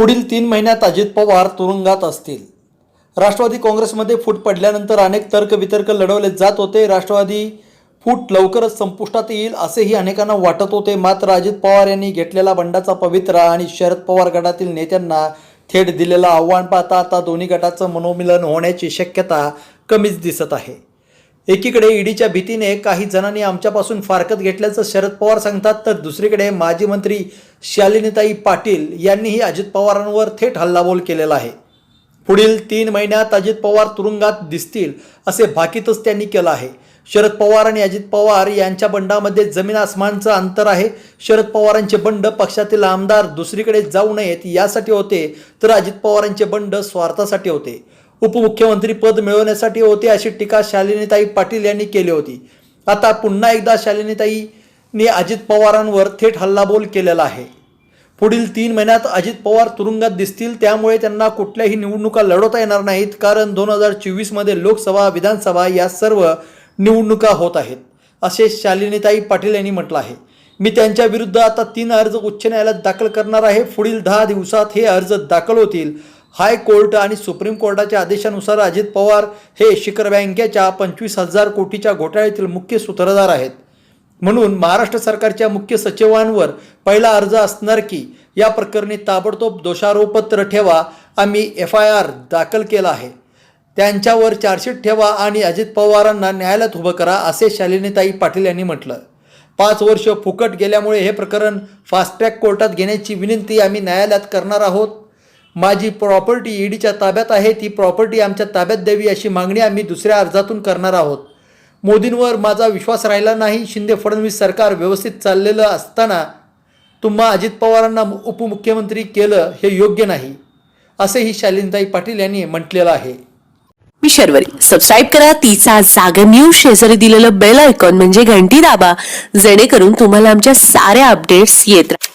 पुढील तीन महिन्यात अजित पवार तुरुंगात असतील. राष्ट्रवादी काँग्रेसमध्ये फूट पडल्यानंतर अनेक तर्कवितर्क लढवले जात होते. राष्ट्रवादी फूट लवकरच संपुष्टात येईल असेही अनेकांना वाटत होते. मात्र अजित पवार यांनी घेतलेला बंडाचा पवित्रा आणि शरद पवार गटातील नेत्यांना थेट दिलेलं आव्हान पाहता आता दोन्ही गटाचं मनोमिलन होण्याची शक्यता कमीच दिसत आहे. एकीकडे ईडीच्या भीतीने काही जणांनी आमच्यापासून फारकत घेतल्याचं शरद पवार सांगतात तर दुसरीकडे माजी मंत्री शालिनीताई पाटील यांनीही अजित पवारांवर थेट हल्लाबोल केलेला आहे. पुढील तीन महिन्यात अजित पवार तुरुंगात दिसतील असे भाकीतच त्यांनी केलं आहे. शरद पवार आणि अजित पवार यांच्या बंडामध्ये जमीन आसमानचं अंतर आहे. शरद पवारांचे बंड पक्षातील आमदार दुसरीकडे जाऊ नयेत यासाठी होते तर अजित पवारांचे बंड स्वार्थासाठी होते. उपमुख्यमंत्री पद मिळवण्यासाठी होते अशी टीका शालिनीताई पाटील यांनी केली होती. आता पुन्हा एकदा शालिनीताईने अजित पवारांवर थेट हल्लाबोल केलेला आहे. पुढील तीन महिन्यात अजित पवार तुरुंगात दिसतील त्यामुळे त्यांना कुठल्याही निवडणुका लढवता येणार नाहीत कारण दोन हजार चोवीसमध्ये लोकसभा विधानसभा या सर्व निवडणुका होत आहेत असे शालिनीताई पाटील यांनी म्हटलं आहे. मी त्यांच्या विरुद्ध आता तीन अर्ज उच्च न्यायालयात दाखल करणार आहे. पुढील दहा दिवसात हे अर्ज दाखल होतील हायकोर्ट आणि सुप्रीम कोर्टाच्या आदेशानुसार अजित पवार हे शिखर बँकेच्या पंचवीस हजार कोटीच्या घोटाळ्यातील मुख्य सूत्रधार आहेत. म्हणून महाराष्ट्र सरकारच्या मुख्य सचिवांवर पहिला अर्ज असणार की या प्रकरणी ताबडतोब दोषारोपत्र ठेवा आम्ही एफ आय आर दाखल केला आहे. त्यांच्यावर चार्जशीट ठेवा आणि अजित पवारांना न्यायालयात उभं करा असे शालिनीताई पाटील यांनी म्हटलं. पाच वर्ष फुकट गेल्यामुळे हे प्रकरण फास्ट ट्रॅक कोर्टात घेण्याची विनंती आम्ही न्यायालयात करणार आहोत. माझी प्रॉपर्टी ईडीच्या ताब्यात आहे ती प्रॉपर्टी आमच्या ताब्यात द्यावी अशी मागणी आम्ही दुसऱ्या अर्जातून करणार आहोत. मोदींवर माझा विश्वास राहिला नाही शिंदे फडणवीस सरकार व्यवस्थित चाललेलं असताना तुम्हा अजित पवारांना उपमुख्यमंत्री केलं हे योग्य नाही असेही शालिनताई पाटील यांनी म्हटलेलं आहे. मी शर्वरी. सबस्क्राईब करा तिचा जागर न्यूज शेजारी दिलेलं बेल आयकॉन म्हणजे घंटी दाबा जेणेकरून तुम्हाला आमच्या साऱ्या अपडेट्स येत राहतील